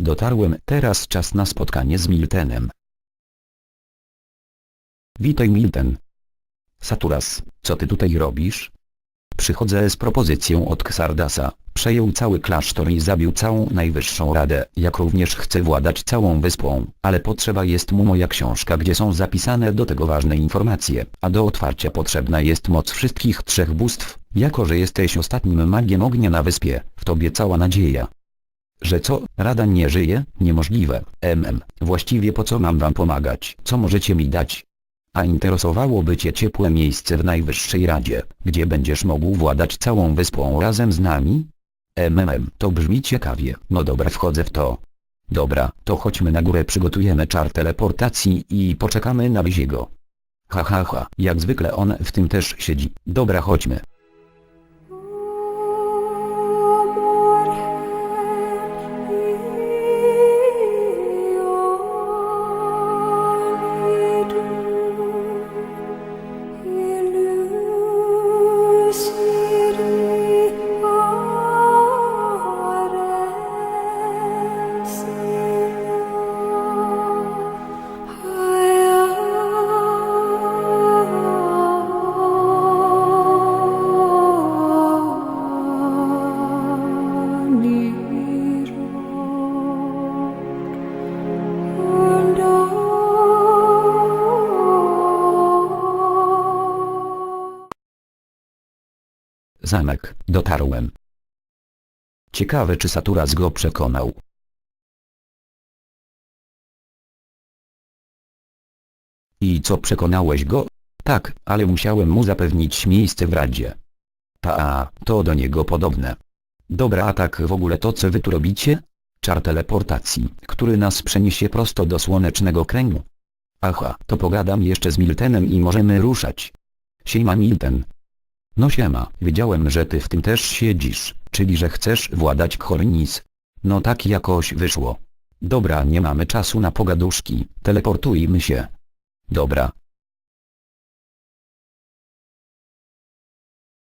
dotarłem, teraz czas na spotkanie z Miltenem. Witaj Milten. Saturas, co ty tutaj robisz? Przychodzę z propozycją od Xardasa, przejął cały klasztor i zabił całą najwyższą radę, jak również chce władać całą wyspą, ale potrzeba jest mu moja książka gdzie są zapisane do tego ważne informacje, a do otwarcia potrzebna jest moc wszystkich trzech bóstw, jako że jesteś ostatnim magiem ognia na wyspie, w tobie cała nadzieja. Że co, rada nie żyje? Niemożliwe. MM, właściwie po co mam wam pomagać? Co możecie mi dać? A interesowałoby cię ciepłe miejsce w Najwyższej Radzie, gdzie będziesz mógł władać całą wyspą razem z nami? MMM, to brzmi ciekawie. No dobra, wchodzę w to. Dobra, to chodźmy na górę, przygotujemy czar teleportacji i poczekamy na Wyziego. Ha ha ha, jak zwykle on w tym też siedzi. Dobra, chodźmy. Zamek, dotarłem. Ciekawe czy Saturas go przekonał. I co przekonałeś go? Tak, ale musiałem mu zapewnić miejsce w radzie. Ta, to do niego podobne. Dobra, a tak w ogóle to co wy tu robicie? Czar teleportacji, który nas przeniesie prosto do słonecznego kręgu. Aha, to pogadam jeszcze z Miltenem i możemy ruszać. Siema Milten. No siema, wiedziałem, że ty w tym też siedzisz, czyli że chcesz władać Khornis. No tak jakoś wyszło. Dobra, nie mamy czasu na pogaduszki, teleportujmy się. Dobra,